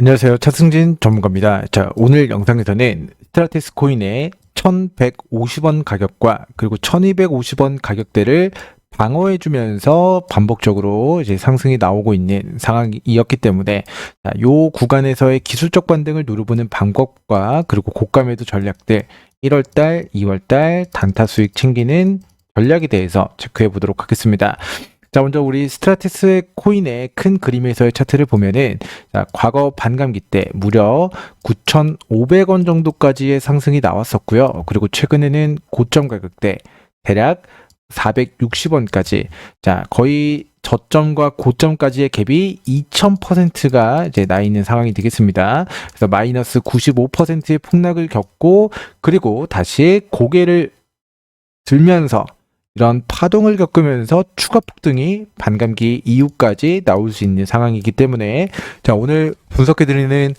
안녕하세요. 차승진 전문가입니다. 자, 오늘 영상에서는 스트라티스 코인의 1150원 가격과 그리고 1250원 가격대를 방어해 주면서 반복적으로 이제 상승이 나오고 있는 상황이었기 때문에 자, 요 구간에서의 기술적 반등을 누려보는 방법과 그리고 고가 매도 전략들 1월달, 2월달 단타 수익 챙기는 전략에 대해서 체크해 보도록 하겠습니다. 자, 먼저 우리 스트라티스 코인의 큰 그림에서의 차트를 보면은 자, 과거 반감기 때 무려 9,500원 정도까지의 상승이 나왔었고요. 그리고 최근에는 고점 가격대 대략 460원까지 자, 거의 저점과 고점까지의 갭이 2000%가 이제 나 있는 상황이 되겠습니다. 그래서 마이너스 95%의 폭락을 겪고 그리고 다시 고개를 들면서 이런 파동을 겪으면서 추가 폭등이 반감기 이후까지 나올 수 있는 상황이기 때문에 자 오늘 분석해드리는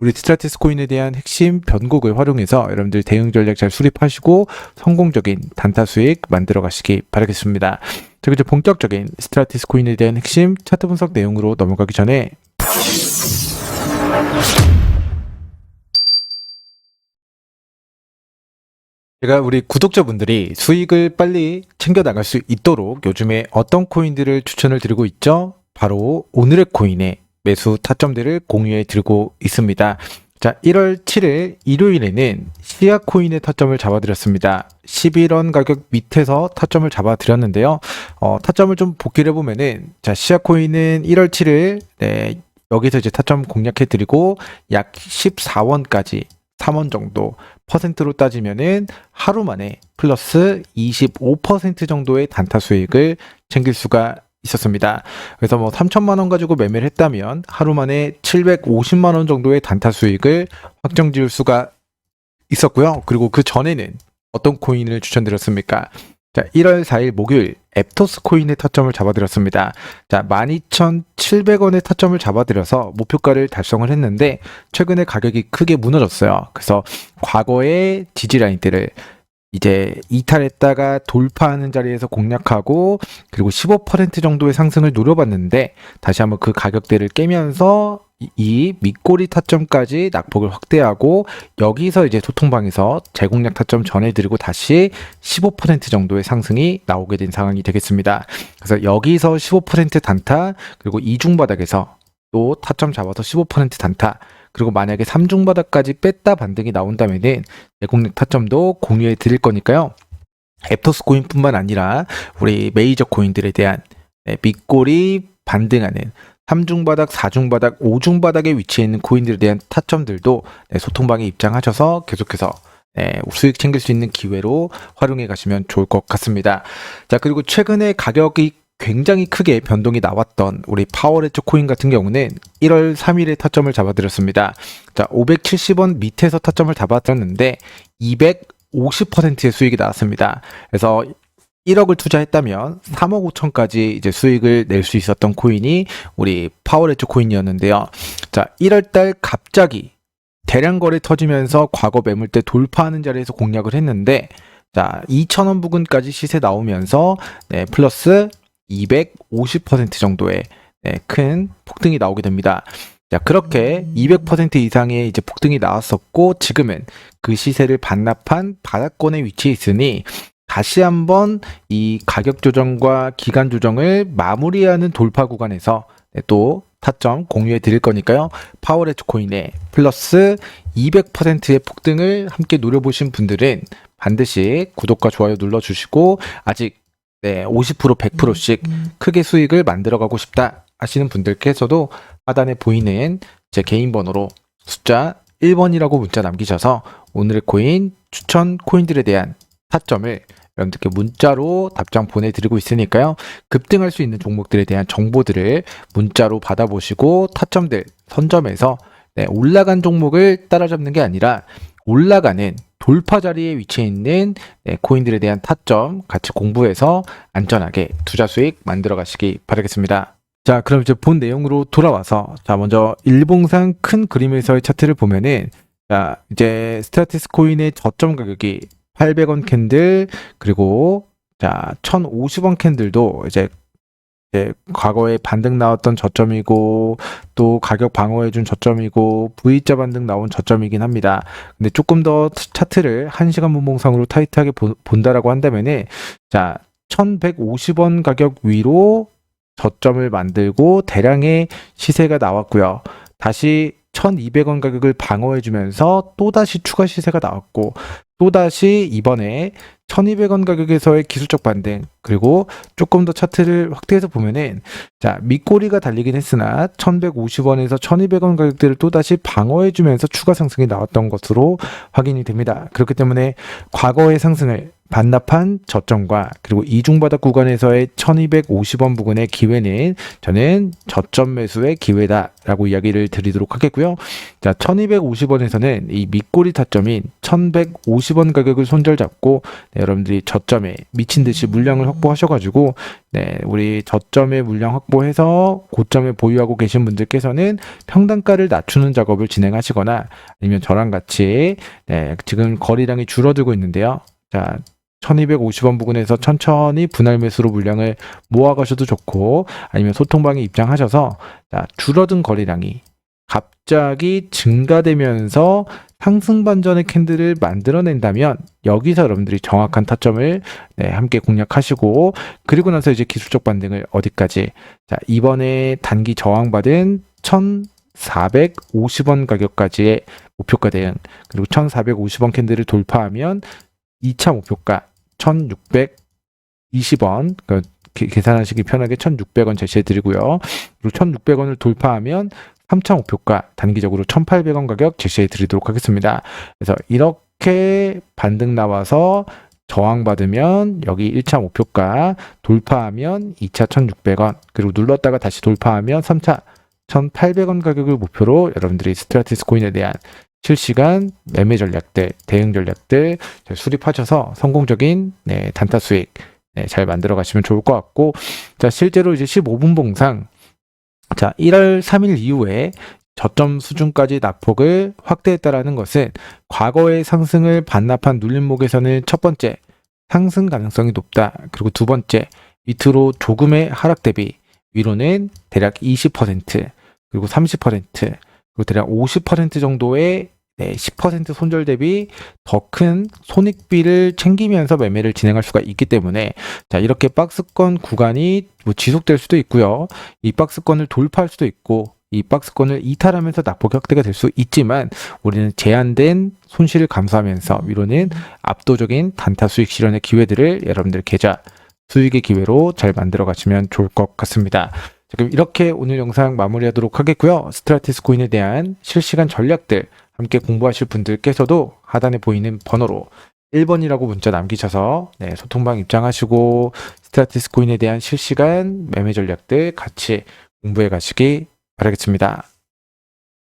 우리 스트라티스 코인에 대한 핵심 변곡을 활용해서 여러분들 대응 전략 잘 수립하시고 성공적인 단타 수익 만들어 가시기 바라겠습니다. 자 이제 본격적인 스트라티스 코인에 대한 핵심 차트 분석 내용으로 넘어가기 전에 제가 우리 구독자분들이 수익을 빨리 챙겨 나갈 수 있도록 요즘에 어떤 코인들을 추천을 드리고 있죠? 바로 오늘의 코인의 매수 타점들을 공유해 드리고 있습니다. 자, 1월 7일 일요일에는 시아 코인의 타점을 잡아드렸습니다. 11원 가격 밑에서 타점을 잡아드렸는데요. 어, 타점을 좀 복기를 해보면은, 자, 시아 코인은 1월 7일, 네, 여기서 이제 타점 공략해 드리고 약 14원까지 3원 정도 퍼센트로 따지면은 하루 만에 플러스 25% 정도의 단타 수익을 챙길 수가 있었습니다. 그래서 뭐 3천만 원 가지고 매매를 했다면 하루 만에 750만 원 정도의 단타 수익을 확정 지을 수가 있었고요. 그리고 그 전에는 어떤 코인을 추천드렸습니까? 자, 1월 4일 목요일 앱토스 코인의 타점을 잡아드렸습니다. 자, 12,700원의 타점을 잡아드려서 목표가를 달성을 했는데 최근에 가격이 크게 무너졌어요. 그래서 과거의 지지라인들을 이제 이탈했다가 돌파하는 자리에서 공략하고 그리고 15% 정도의 상승을 노려봤는데 다시 한번 그 가격대를 깨면서 이- 이 밑꼬리 타점까지 낙폭을 확대하고 여기서 이제 소통방에서 재공략 타점 전해드리고 다시 15% 정도의 상승이 나오게 된 상황이 되겠습니다. 그래서 여기서 15% 단타 그리고 이중 바닥에서 또 타점 잡아서 15% 단타 그리고 만약에 3중 바닥까지 뺐다 반등이 나온다면은 내공략 타점도 공유해 드릴 거니까요. 앱토스 코인뿐만 아니라 우리 메이저 코인들에 대한 네, 밑골이 반등하는 3중 바닥, 4중 바닥, 5중 바닥에 위치해 있는 코인들에 대한 타점들도 네, 소통방에 입장하셔서 계속해서 네, 수익 챙길 수 있는 기회로 활용해 가시면 좋을 것 같습니다. 자, 그리고 최근에 가격이 굉장히 크게 변동이 나왔던 우리 파워레츠 코인 같은 경우는 1월 3일에 타점을 잡아드렸습니다. 자, 570원 밑에서 타점을 잡아드렸는데 250%의 수익이 나왔습니다. 그래서 1억을 투자했다면 3억 5천까지 이제 수익을 낼 수 있었던 코인이 우리 파워레츠 코인이었는데요. 자, 1월 달 갑자기 대량 거래 터지면서 과거 매물대 돌파하는 자리에서 공략을 했는데 자, 2,000원 부근까지 시세 나오면서 네, 플러스 250% 정도의 네, 큰 폭등이 나오게 됩니다. 자, 그렇게 200% 이상의 이제 폭등이 나왔었고 지금은 그 시세를 반납한 바닥권에 위치해 있으니 다시 한번 이 가격 조정과 기간 조정을 마무리하는 돌파 구간에서 네, 또 타점 공유해 드릴 거니까요. 파워레츠 코인의 플러스 200%의 폭등을 함께 노려보신 분들은 반드시 구독과 좋아요 눌러주시고 아직 네, 50% 100%씩 크게 수익을 만들어가고 싶다 하시는 분들께서도 하단에 보이는 제 개인 번호로 숫자 1번이라고 문자 남기셔서 오늘의 코인 추천 코인들에 대한 타점을 여러분들께 문자로 답장 보내드리고 있으니까요. 급등할 수 있는 종목들에 대한 정보들을 문자로 받아보시고 타점들 선점해서 네, 올라간 종목을 따라잡는 게 아니라 올라가는 돌파 자리에 위치해 있는 네, 코인들에 대한 타점 같이 공부해서 안전하게 투자 수익 만들어 가시기 바라겠습니다. 자, 그럼 이제 본 내용으로 돌아와서 자, 먼저 일봉상 큰 그림에서의 차트를 보면은 자, 이제 스타티스 코인의 저점 가격이 800원 캔들 그리고 자, 1050원 캔들도 이제 예, 과거에 반등 나왔던 저점이고 또 가격 방어해준 저점이고 V자 반등 나온 저점이긴 합니다. 근데 조금 더 차트를 1시간 분봉상으로 타이트하게 보- 본다라고 한다면은 자 1150원 가격 위로 저점을 만들고 대량의 시세가 나왔고요. 다시 1200원 가격을 방어해주면서 또다시 추가 시세가 나왔고 또다시 이번에 1200원 가격에서의 기술적 반등 그리고 조금 더 차트를 확대해서 보면은 자 밑꼬리가 달리긴 했으나 1150원에서 1200원 가격대를 또다시 방어해주면서 추가 상승이 나왔던 것으로 확인이 됩니다. 그렇기 때문에 과거의 상승을 반납한 저점과 그리고 이중바닥 구간에서의 1250원 부근의 기회는 저는 저점 매수의 기회다라고 이야기를 드리도록 하겠고요. 자, 1250원에서는 이 밑꼬리 타점인 1150원 가격을 손절 잡고 네, 여러분들이 저점에 미친 듯이 물량을 확보하셔 가지고 네, 우리 저점에 물량 확보해서 고점에 보유하고 계신 분들께서는 평단가를 낮추는 작업을 진행하시거나 아니면 저랑 같이 네, 지금 거리량이 줄어들고 있는데요. 자, 1250원 부근에서 천천히 분할 매수로 물량을 모아가셔도 좋고 아니면 소통방에 입장하셔서 자, 줄어든 거리량이 갑자기 증가되면서 상승 반전의 캔들을 만들어낸다면 여기서 여러분들이 정확한 타점을 네, 함께 공략하시고 그리고 나서 이제 기술적 반등을 어디까지. 자 이번에 단기 저항받은 1450원 가격까지의 목표가 대응. 그리고 1450원 캔들을 돌파하면 2차 목표가 1620원 그 계산하시기 편하게 1600원 제시해 드리고요. 그리고 1600원을 돌파하면 3차 목표가 단기적으로 1800원 가격 제시해 드리도록 하겠습니다. 그래서 이렇게 반등 나와서 저항받으면 여기 1차 목표가 돌파하면 2차 1600원 그리고 눌렀다가 다시 돌파하면 3차 1800원 가격을 목표로 여러분들이 스트라티스 코인에 대한 실시간 매매 전략들, 대응 전략들 잘 수립하셔서 성공적인 네, 단타 수익 네, 잘 만들어 가시면 좋을 것 같고 자 실제로 이제 15분 봉상 자 1월 3일 이후에 저점 수준까지 낙폭을 확대했다라는 것은 과거의 상승을 반납한 눌림목에서는 첫 번째 상승 가능성이 높다. 그리고 두 번째 밑으로 조금의 하락 대비 위로는 대략 20% 그리고 30% 그리고 대략 50% 정도의 네, 10% 손절 대비 더 큰 손익비를 챙기면서 매매를 진행할 수가 있기 때문에 자 이렇게 박스권 구간이 뭐 지속될 수도 있고요. 이 박스권을 돌파할 수도 있고 이 박스권을 이탈하면서 낙폭 확대가 될 수 있지만 우리는 제한된 손실을 감수하면서 위로는 압도적인 단타 수익 실현의 기회들을 여러분들 계좌 수익의 기회로 잘 만들어 가시면 좋을 것 같습니다. 자, 그럼 이렇게 오늘 영상 마무리하도록 하겠고요. 스트라티스 코인에 대한 실시간 전략들 함께 공부하실 분들께서도 하단에 보이는 번호로 1번이라고 문자 남기셔서 네, 소통방 입장하시고 스트라티스 코인에 대한 실시간 매매 전략들 같이 공부해 가시기 바라겠습니다.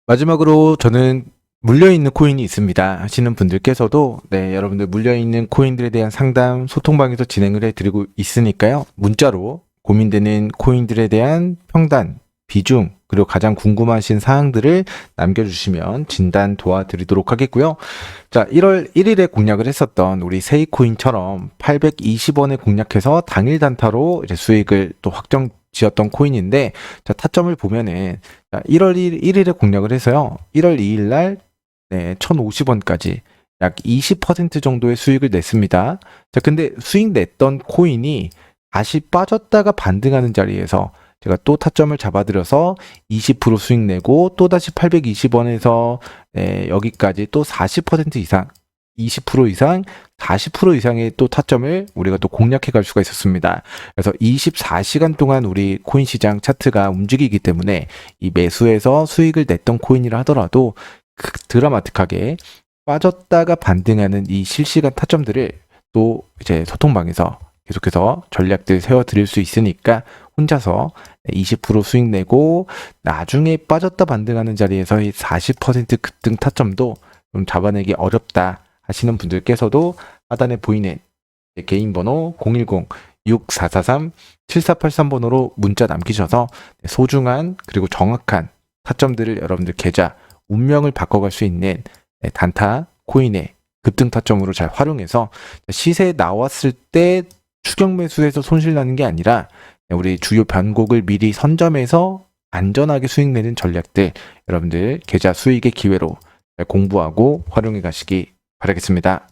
마지막으로 저는 물려있는 코인이 있습니다 하시는 분들께서도 네 여러분들 물려있는 코인들에 대한 상담 소통방에서 진행을 해드리고 있으니까요 문자로 고민되는 코인들에 대한 평단 비중 그리고 가장 궁금하신 사항들을 남겨주시면 진단 도와드리도록 하겠고요 자 1월 1일에 공략을 했었던 우리 세이코인처럼 820원에 공략해서 당일 단타로 이제 수익을 또 확정 지었던 코인인데 자 타점을 보면은 자, 1월 1, 1일에 공략을 해서요 1월 2일 날 네, 1050원까지 약 20% 정도의 수익을 냈습니다. 자, 근데 수익 냈던 코인이 다시 빠졌다가 반등하는 자리에서 제가 또 타점을 잡아들여서 20% 수익 내고 또다시 820원에서 네, 여기까지 또 40% 이상 20% 이상, 40% 이상의 또 타점을 우리가 또 공략해 갈 수가 있었습니다. 그래서 24시간 동안 우리 코인 시장 차트가 움직이기 때문에 이 매수에서 수익을 냈던 코인이라 하더라도 그 드라마틱하게 빠졌다가 반등하는 이 실시간 타점들을 또 이제 소통방에서 계속해서 전략들 세워 드릴 수 있으니까 혼자서 20% 수익 내고 나중에 빠졌다 반등하는 자리에서 이40% 급등 타점도 좀 잡아내기 어렵다 하시는 분들께서도 하단에 보이는 개인 번호 010-6443-7483 번호로 문자 남기셔서 소중한 그리고 정확한 타점들을 여러분들 계좌 운명을 바꿔갈 수 있는 네, 단타 코인의 급등 타점으로 잘 활용해서 시세 나왔을 때 추격 매수해서 손실 나는 게 아니라 우리 주요 변곡을 미리 선점해서 안전하게 수익 내는 전략들 여러분들 계좌 수익의 기회로 잘 공부하고 활용해 가시기 바라겠습니다.